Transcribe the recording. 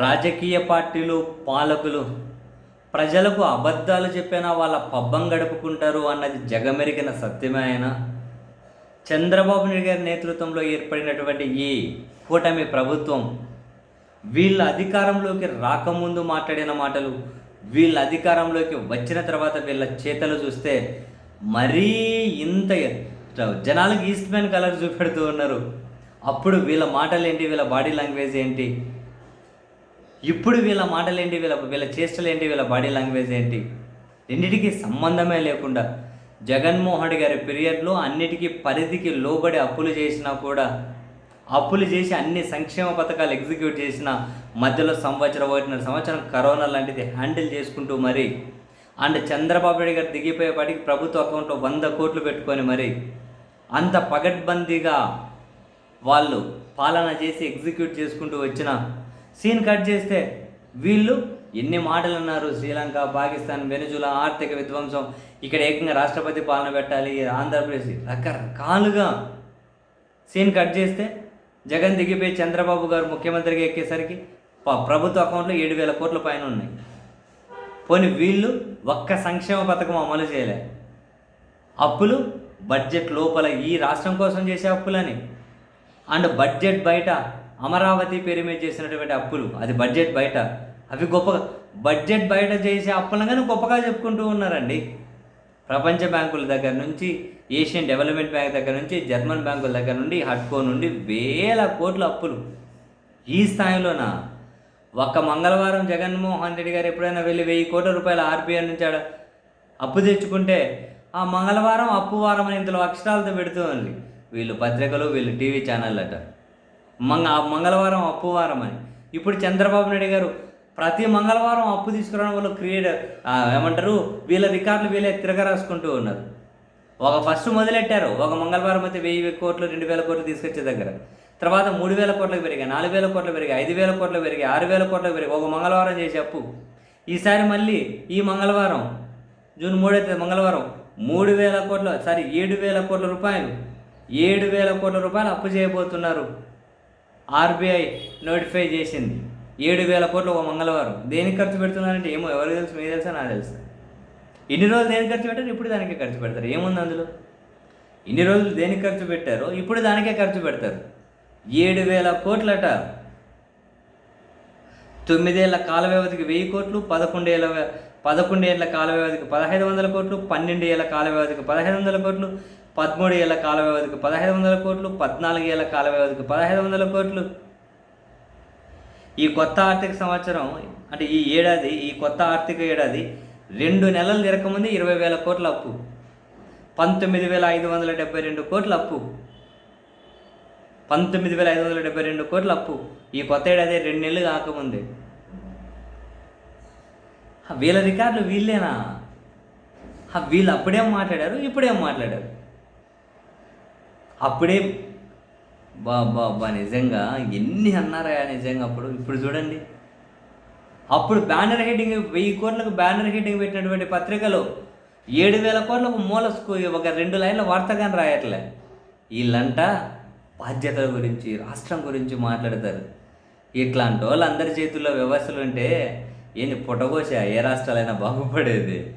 రాజకీయ పార్టీలు పాలకులు ప్రజలకు అబద్ధాలు చెప్పినా వాళ్ళ పబ్బం గడుపుకుంటారు అన్నది జగమెరిగిన సత్యమే అయినా చంద్రబాబు నాయుడు గారి నేతృత్వంలో ఏర్పడినటువంటి ఈ కూటమి ప్రభుత్వం వీళ్ళ అధికారంలోకి రాకముందు మాట్లాడిన మాటలు వీళ్ళ అధికారంలోకి వచ్చిన తర్వాత వీళ్ళ చేతలు చూస్తే మరీ ఇంత జనాలకు ఈస్ట్ మ్యాన్ కలర్ చూపెడుతూ ఉన్నారు. అప్పుడు వీళ్ళ మాటలు ఏంటి వీళ్ళ బాడీ లాంగ్వేజ్ ఏంటి? ఇప్పుడు వీళ్ళ మాటలు ఏంటి వీళ్ళ వీళ్ళ చేష్టలు ఏంటి వీళ్ళ బాడీ లాంగ్వేజ్ ఏంటి? రెండిటికి సంబంధమే లేకుండా జగన్మోహన్ గారి పీరియడ్లో అన్నిటికీ పరిధికి లోబడి అప్పులు చేసినా కూడా అప్పులు చేసి అన్ని సంక్షేమ పథకాలు ఎగ్జిక్యూట్ చేసిన మధ్యలో సంవత్సరం ఒకటిన్నర సంవత్సరం కరోనా లాంటిది హ్యాండిల్ చేసుకుంటూ మరి అండ్ చంద్రబాబు నాయుడు గారు దిగిపోయేపాటికి ప్రభుత్వ అకౌంట్లో వంద కోట్లు పెట్టుకొని మరి అంత పగడ్బందీగా వాళ్ళు పాలన చేసి ఎగ్జిక్యూట్ చేసుకుంటూ వచ్చిన సీన్ కట్ చేస్తే వీళ్ళు ఎన్ని మాటలు అన్నారు శ్రీలంక పాకిస్తాన్ వెనుజుల ఆర్థిక విధ్వంసం. ఇక్కడ ఏకంగా రాష్ట్రపతి పాలన పెట్టాలి ఆంధ్రప్రదేశ్ రకరకాలుగా సీన్ కట్ చేస్తే జగన్ దిగిపోయి చంద్రబాబు గారు ముఖ్యమంత్రిగా ఎక్కేసరికి ప్రభుత్వ అకౌంట్లో ఏడు వేల కోట్ల పైన ఉన్నాయి. పోనీ వీళ్ళు ఒక్క సంక్షేమ పథకం అమలు చేయలే. అప్పులు బడ్జెట్ లోపల ఈ రాష్ట్రం కోసం చేసే అప్పులని. అండ్ బడ్జెట్ బయట అమరావతి పేరు మీద చేసినటువంటి అప్పులు అది బడ్జెట్ బయట. అవి గొప్ప బడ్జెట్ బయట చేసే అప్పులను కానీ గొప్పగా చెప్పుకుంటూ ఉన్నారండి. ప్రపంచ బ్యాంకుల దగ్గర నుంచి ఏషియన్ డెవలప్మెంట్ బ్యాంక్ దగ్గర నుంచి జర్మన్ బ్యాంకుల దగ్గర నుండి హడ్కో నుండి వేల కోట్ల అప్పులు. ఈ స్థాయిలోనా ఒక్క మంగళవారం జగన్మోహన్ రెడ్డి గారు ఎప్పుడైనా వెళ్ళి వెయ్యి కోట్ల రూపాయల ఆర్బీఐ నుంచి ఆడ అప్పు తెచ్చుకుంటే ఆ మంగళవారం అప్పు వారం అని ఇంతలో అక్షరాలతో పెడుతూ ఉంది. వీళ్ళు పత్రికలు వీళ్ళు టీవీ ఛానల్ అట మంగ మంగళవారం అప్పు వారం అని. ఇప్పుడు చంద్రబాబు నాయుడు గారు ప్రతి మంగళవారం అప్పు తీసుకురావడం వల్ల క్రియేట్ ఏమంటారు వీళ్ళ రికార్డులు వీళ్ళే తిరగరాసుకుంటూ ఉన్నారు. ఒక ఫస్ట్ మొదలెట్టారు. ఒక మంగళవారం అయితే వెయ్యి కోట్లు రెండు వేల కోట్లు తీసుకొచ్చే దగ్గర. తర్వాత మూడు వేల కోట్లకు పెరిగాయి నాలుగు వేల కోట్లు పెరిగాయి ఐదు వేల కోట్లు పెరిగాయి ఆరు వేల కోట్లకు పెరిగాయి. ఒక మంగళవారం చేసే అప్పు. ఈసారి మళ్ళీ ఈ మంగళవారం జూన్ మూడైతే మంగళవారం మూడు వేల కోట్ల సారీ ఏడు వేల కోట్ల రూపాయలు ఏడు వేల కోట్ల రూపాయలు అప్పు చేయబోతున్నారు. ఆర్బీఐ నోటిఫై చేసింది. ఏడు వేల కోట్లు ఒక మంగళవారం. దేనికి ఖర్చు పెడుతున్నారంటే ఏమో ఎవరు తెలుసు మీకు తెలుసా? నాకు తెలుసు. ఇన్ని రోజులు దేనికి ఖర్చు పెట్టారు? ఇప్పుడు దానికే ఖర్చు పెడతారు. ఏముంది అందులో? ఇన్ని రోజులు దేనికి ఖర్చు పెట్టారో? ఇప్పుడు దానికే ఖర్చు పెడతారు. ఏడు వేల కోట్లట. తొమ్మిదేళ్ళ కాల వ్యవధికి వెయ్యి కోట్లు పదకొండేళ్ళ పదకొండేళ్ళ కాల వ్యవధికి పదహైదు వందల కోట్లు పన్నెండు ఏళ్ళ కాల వ్యవధికి పదహైదు వందల కోట్లు పదమూడు ఏళ్ళ కాల వ్యవధికి పదహైదు వందల కోట్లు పద్నాలుగు ఏళ్ళ కాల వ్యవధికి పదహైదు వందల కోట్లు. ఈ కొత్త ఆర్థిక సంవత్సరం అంటే ఈ ఏడాది ఈ కొత్త ఆర్థిక ఏడాది రెండు నెలలు తిరగకముందే ఇరవై వేల కోట్ల అప్పు. పంతొమ్మిది వేల ఐదు వందల డెబ్బై రెండు కోట్ల అప్పు. పంతొమ్మిది వేల ఐదు వందల డెబ్బై రెండు కోట్ల అప్పు. ఈ కొత్త ఏడాది రెండు నెలలు కాకముందే వీళ్ళ రికార్డులు వీళ్ళేనా? వీళ్ళు అప్పుడేం మాట్లాడారు? ఇప్పుడేం మాట్లాడారు? అప్పుడే బా బా నిజంగా ఎన్ని అన్నారా నిజంగా అప్పుడు? ఇప్పుడు చూడండి. అప్పుడు బ్యానర్ హెడ్డింగ్ వెయ్యి కోట్లకు బ్యానర్ హెడ్డింగ్ పెట్టినటువంటి పత్రికలు ఏడు వేల కోట్లకు మూల ఒక రెండు లైన్ల వార్తగాని రాయట్లే. వీళ్ళంట బాధ్యతల గురించి రాష్ట్రం గురించి మాట్లాడతారు. ఇట్లాంటి వాళ్ళు అందరి చేతుల్లో వ్యవస్థలు ఉంటే ఏంటి పుట్టగోసా ఏ రాష్ట్రాలైనా బాగుపడేది.